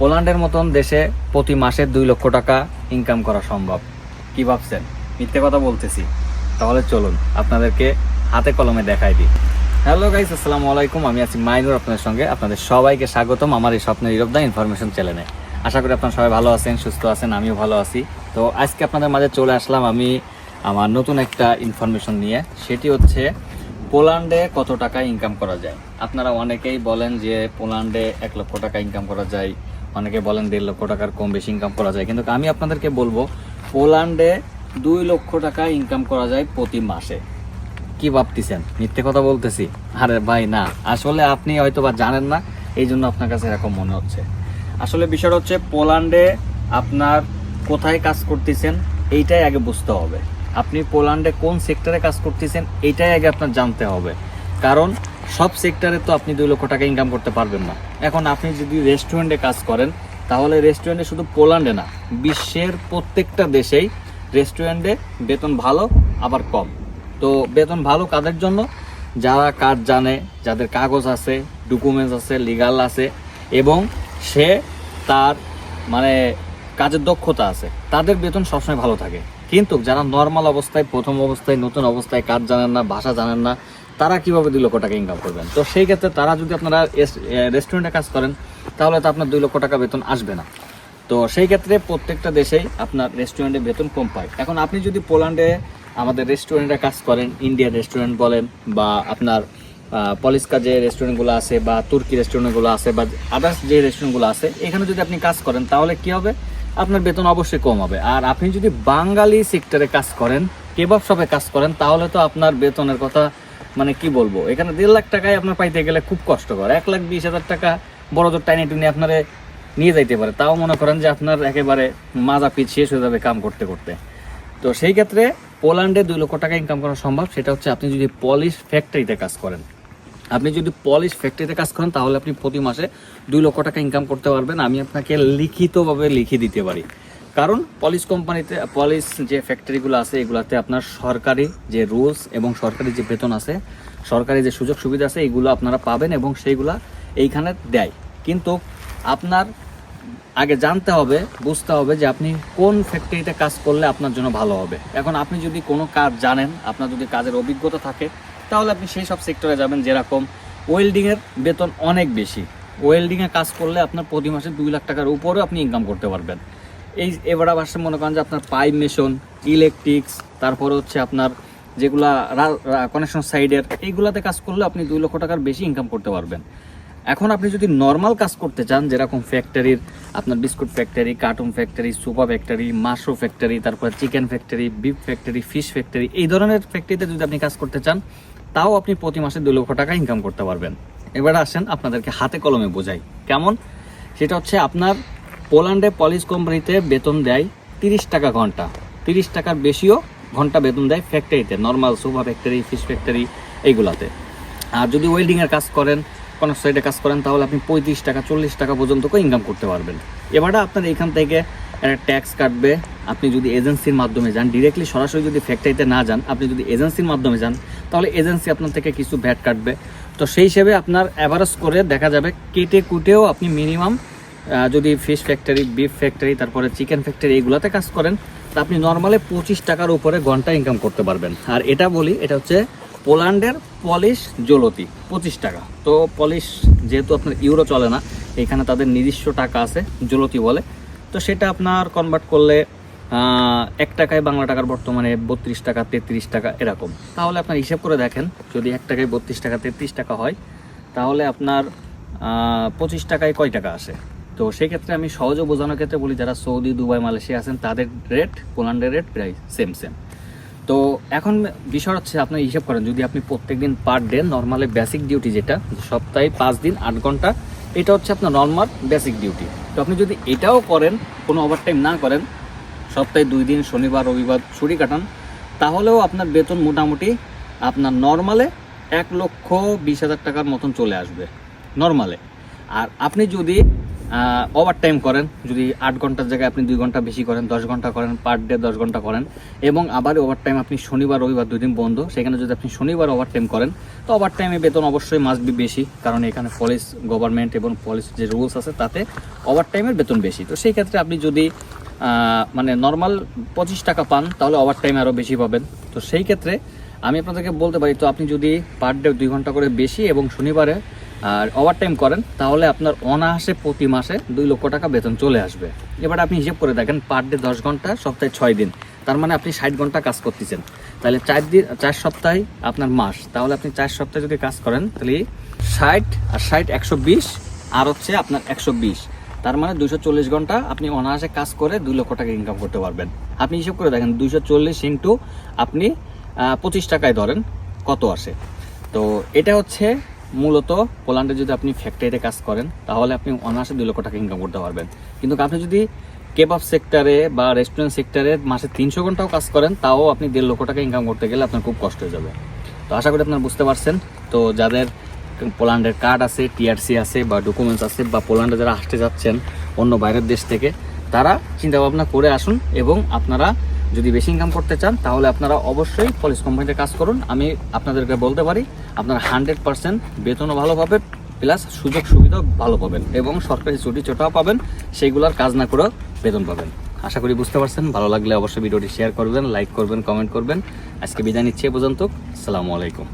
পোল্যান্ডের মতন দেশে প্রতি মাসে দুই লক্ষ টাকা ইনকাম করা সম্ভব। কি ভাবছেন? মিথ্যে কথা বলতেছি। তাহলে চলুন, আপনাদেরকে হাতে কলমে দেখাই দিই। হ্যালো গাইস আসসালামু আলাইকুম। আমি আছি মাইনুর আপনাদের সঙ্গে। আপনাদের সবাইকে স্বাগতম আমার এই স্বপ্নের ইরব দা ইনফরমেশন চ্যানেলে আশা করি আপনারা সবাই ভালো আছেন, সুস্থ আছেন, আমিও ভালো আছি। তো আজকে আপনাদের মাঝে চলে আসলাম আমি আমার নতুন একটা ইনফরমেশন নিয়ে। সেটি হচ্ছে পোল্যান্ডে কত টাকা ইনকাম করা যায়? আপনারা অনেকেই বলেন যে পোল্যান্ডে এক লক্ষ টাকা ইনকাম করা যায়। অনেকে বলেন দেড় লক্ষ টাকার কম বেশি ইনকাম করা যায়। কিন্তু আমি আপনাদেরকে বলব, পোল্যান্ডে দুই লক্ষ টাকা ইনকাম করা যায় প্রতি মাসে। কি ভাবতেছেন? মিথ্যে কথা বলতেছি? আরে ভাই, না। আসলে আপনি হয়তো বা জানেন না এই জন্য আপনার কাছে এরকম মনে হচ্ছে। আসলে বিষয়টা হচ্ছে, পোল্যান্ডে আপনার কোথায় কাজ করতেছেন, এইটাই আগে বুঝতে হবে। আপনি পোল্যান্ডে কোন সেক্টরে কাজ করতেছেন, এইটাই আগে আপনার জানতে হবে। কারণ সব সেক্টরে তো আপনি দুই লক্ষ টাকা ইনকাম করতে পারবেন না। এখন আপনি যদি রেস্টুরেন্টে কাজ করেন, তাহলে রেস্টুরেন্টে শুধু পোল্যান্ডে না, বিশ্বের প্রত্যেকটা দেশেই রেস্টুরেন্টে বেতন ভালো, আবার কম। তো বেতন ভালো কাদের জন্য? যারা কাজ জানে, যাদের কাগজ আছে ডকুমেন্টস আছে লিগাল আছে, এবং সে তার মানে কাজের দক্ষতা আছে, তাদের বেতন সবসময় ভালো থাকে। কিন্তু যারা নর্মাল অবস্থায়, প্রথম অবস্থায়, নতুন অবস্থায় কাজ জানেন না, ভাষা জানেন না তারা কীভাবে দুই লক্ষ টাকা ইনকাম করবেন? তো সেই ক্ষেত্রে তারা যদি আপনারা রেস্টুরেন্টে কাজ করেন, তাহলে তো আপনার দুই লক্ষ টাকা বেতন আসবে না। তো সেই ক্ষেত্রে প্রত্যেকটা দেশেই আপনার রেস্টুরেন্টে বেতন কম পায়। এখন আপনি যদি পোল্যান্ডে আমাদের রেস্টুরেন্টে কাজ করেন ইন্ডিয়ান রেস্টুরেন্ট বলেন, বা আপনার পলিস্কা যে রেস্টুরেন্টগুলো আছে, বা তুর্কি রেস্টুরেন্টগুলো আছে, বা আদার্স যে রেস্টুরেন্টগুলো আছে, এখানে যদি আপনি কাজ করেন, তাহলে কি হবে? আপনার বেতন অবশ্যই কম হবে। আর আপনি যদি বাঙালি সেক্টরে কাজ করেন কেবাব শপে কাজ করেন, তাহলে তো আপনার বেতনের কথা মানে কি বলব, এখানে দেড় লাখ টাকায় আপনার পাইতে গেলে খুব কষ্টকর। এক লাখ বিশ হাজার টাকা বড় জোর টাইনে টুনি আপনারে নিয়ে যাইতে পারে। তাও মনে করেন যে আপনার একেবারে মাজা পিছ শেষ হয়ে যাবে কাম করতে করতে। তো সেই ক্ষেত্রে পোল্যান্ডে দুই লক্ষ টাকা ইনকাম করা সম্ভব। সেটা হচ্ছে আপনি যদি পলিশ ফ্যাক্টরিতে কাজ করেন। আপনি যদি পলিশ ফ্যাক্টরিতে কাজ করেন, তাহলে আপনি প্রতি মাসে দুই লক্ষ টাকা ইনকাম করতে পারবেন। আমি আপনাকে লিখিতভাবে লিখে দিতে পারি। কারণ পলিশ কোম্পানিতে পলিশ যে ফ্যাক্টরিগুলো আছে, এগুলাতে আপনার সরকারি যে রুলস এবং সরকারি যে বেতন আছে, সরকারি যে সুযোগ সুবিধা আছে, এগুলো আপনারা পাবেন এবং সেইগুলা এইখানে দেয়। কিন্তু আপনার আগে জানতে হবে, বুঝতে হবে যে আপনি কোন ফ্যাক্টরিতে কাজ করলে আপনার জন্য ভালো হবে। এখন আপনি যদি কোনো কাজ জানেন, আপনার যদি কাজের অভিজ্ঞতা থাকে, তাহলে আপনি সেই সব সেক্টরে যাবেন যেরকম ওয়েল্ডিংয়ের বেতন অনেক বেশি। ওয়েল্ডিংয়ে কাজ করলে আপনার প্রতি মাসে দুই লাখ টাকার উপরেও আপনি ইনকাম করতে পারবেন। এই এবার আবার মনে করেন যে আপনার পাইপ মেশন ইলেকট্রিক্স তারপরে হচ্ছে আপনার যেগুলা কানেকশন সাইডের এইগুলাতে কাজ করলে আপনি দুই লক্ষ টাকার বেশি ইনকাম করতে পারবেন। এখন আপনি যদি নর্মাল কাজ করতে চান, যেরকম ফ্যাক্টরির আপনার biscuit factory cartoon factory super factory mushroom factory তারপর chicken factory beef factory fish factory এই ধরনের ফ্যাক্টরিতে যদি আপনি কাজ করতে চান, তাও আপনি প্রতি মাসে দুই লক্ষ টাকা ইনকাম করতে পারবেন। এবার আসেন আপনাদেরকে হাতে কলমে বোঝাই। কেমন? সেটা হচ্ছে আপনার পোল্যান্ডে পলিশ কোম্পানিতে বেতন দেয় তিরিশ টাকা ঘণ্টা। তিরিশ টাকার বেশিও ঘণ্টা বেতন দেয় ফ্যাক্টরিতে normal super factory fish factory এইগুলাতে। আর যদি ওয়েল্ডিংয়ের কাজ করেন কোনো সাইডে কাজ করেন, তাহলে আপনি পঁয়ত্রিশ টাকা, চল্লিশ টাকা পর্যন্ত ইনকাম করতে পারবেন। এবারে আপনার এখান থেকে একটা ট্যাক্স কাটবে। আপনি যদি এজেন্সির মাধ্যমে যান ডিরেক্টলি সরাসরি যদি ফ্যাক্টরিতে না যান, আপনি যদি এজেন্সির মাধ্যমে যান, তাহলে এজেন্সি আপনার থেকে কিছু ভ্যাট কাটবে। তো সেই হিসেবে আপনার অ্যাভারেজ করে দেখা যাবে কেটে কুটেও আপনি মিনিমাম যদি ফিশ ফ্যাক্টরি বিফ ফ্যাক্টরি তারপরে চিকেন ফ্যাক্টরি এইগুলোতে কাজ করেন, তা আপনি নর্মালি পঁচিশ টাকার উপরে ঘণ্টা ইনকাম করতে পারবেন। আর এটা বলি, এটা হচ্ছে পোল্যান্ডের পলিশ জলতি, পঁচিশ টাকা। তো পলিশ যেহেতু আপনার ইউরো চলে না, এখানে তাদের নিজস্ব টাকা আছে, জলতি বলে। তো সেটা আপনার কনভার্ট করলে এক টাকায় বাংলা টাকার বর্তমানে বত্রিশ টাকা, তেত্রিশ টাকা, এরকম। তাহলে আপনার হিসাব করে দেখেন, যদি এক টাকায় বত্রিশ টাকা, তেত্রিশ টাকা হয়, তাহলে আপনার পঁচিশ টাকায় কয় টাকা আসে? তো সেই ক্ষেত্রে আমি সহজে বোঝানোর ক্ষেত্রে বলি, যারা সৌদি, দুবাই, মালয়েশিয়া আছেন, তাদের রেট পোল্যান্ডের রেট প্রায় সেম সেম তো এখন বিষয় হচ্ছে আপনার হিসাব করেন, যদি আপনি প্রত্যেকদিন per day normally basic duty যেটা, সপ্তাহে পাঁচ দিন, আট ঘণ্টা, এটা হচ্ছে আপনার নর্মাল বেসিক ডিউটি তো আপনি যদি এটাও করেন, কোনো ওভারটাইম না করেন, সপ্তাহে দুই দিন, শনিবার, রবিবার ছুটি কাটান, তাহলেও আপনার বেতন মোটামুটি আপনার নর্মালে এক লক্ষ বিশ হাজার টাকার মতন চলে আসবে নর্মালে আর আপনি যদি ওভার টাইম করেন। যদি আট ঘণ্টার জায়গায় আপনি দুই ঘণ্টা বেশি করেন, দশ ঘণ্টা করেন পার ডে দশ ঘণ্টা করেন, এবং আবার ওভার টাইম আপনি শনিবার, রবিবার দুই দিন বন্ধ, সেখানে যদি আপনি শনিবার ওভার টাইম করেন, তো ওভার টাইমে বেতন অবশ্যই মাস্ট বি বেশি, কারণ এখানে পুলিশ গভর্নমেন্ট এবং পুলিশ যে রুলস আছে, তাতে ওভার টাইমের বেতন বেশি। তো সেই ক্ষেত্রে আপনি যদি মানে নর্মাল পঁচিশ টাকা পান, তাহলে ওভার টাইম আরও বেশি পাবেন। তো সেই ক্ষেত্রে আমি আপনাদেরকে বলতে পারি, তো আপনি যদি পার ডে দুই ঘণ্টা করে বেশি এবং শনিবারে আর ওভার টাইম করেন, তাহলে আপনার অনায়াসে প্রতি মাসে দুই লক্ষ টাকা বেতন চলে আসবে। এবার আপনি হিসেব করে দেখেন পার ডে দশ ঘণ্টা, সপ্তাহে ছয় দিন। তার মানে আপনি ষাট ঘণ্টা কাজ করতেছেন। তাহলে চার দিন, চার সপ্তাহে আপনার মাস। তাহলে আপনি চার সপ্তাহে যদি কাজ করেন, তাহলে ষাট আর ষাট একশো বিশ, আর হচ্ছে আপনার একশো বিশ। তার মানে দুশো চল্লিশ ঘণ্টা আপনি অনায়াসে কাজ করে দুই লক্ষ টাকা ইনকাম করতে পারবেন। আপনি হিসেব করে দেখেন দুশো চল্লিশ ইন্টু আপনি পঁচিশ টাকায় ধরেন, কত আসে? তো এটা হচ্ছে মূলত পোল্যান্ডে যদি আপনি ফ্যাক্টরিতে কাজ করেন, তাহলে আপনি অনায়াসে দুই লক্ষ টাকা ইনকাম করতে পারবেন। কিন্তু আপনি যদি কেবাব সেক্টরে বা রেস্টুরেন্ট সেক্টরে মাসে তিনশো ঘন্টাও কাজ করেন, তাও আপনি দেড় লক্ষ টাকা ইনকাম করতে গেলে আপনার খুব কষ্ট হয়ে যাবে। তো আশা করি আপনারা বুঝতে পারছেন। তো যাদের পোল্যান্ডের কার্ড আছে টিআরসি আছে বা ডকুমেন্টস আছে বা পোল্যান্ডে যারা আসতে যাচ্ছেন অন্য বাইরের দেশ থেকে, তারা চিন্তাভাবনা করে আসুন এবং আপনারা যদি বেশি ইনকাম করতে চান, তাহলে আপনারা অবশ্যই পলিশ কোম্পানিতে কাজ করুন। আমি আপনাদেরকে বলতে পারি, আপনারা হান্ড্রেড পার্সেন্ট বেতনও ভালো পাবেন প্লাস সুযোগ সুবিধাও ভালো পাবেন এবং সরকারি ছুটি ছোটাও পাবেন, সেইগুলোর কাজ না করেও বেতন পাবেন। আশা করি বুঝতে পারছেন। ভালো লাগলে অবশ্যই ভিডিওটি শেয়ার করবেন লাইক করবেন কমেন্ট করবেন। আজকে বিদায় নিচ্ছি এ পর্যন্ত। আসসালামু আলাইকুম।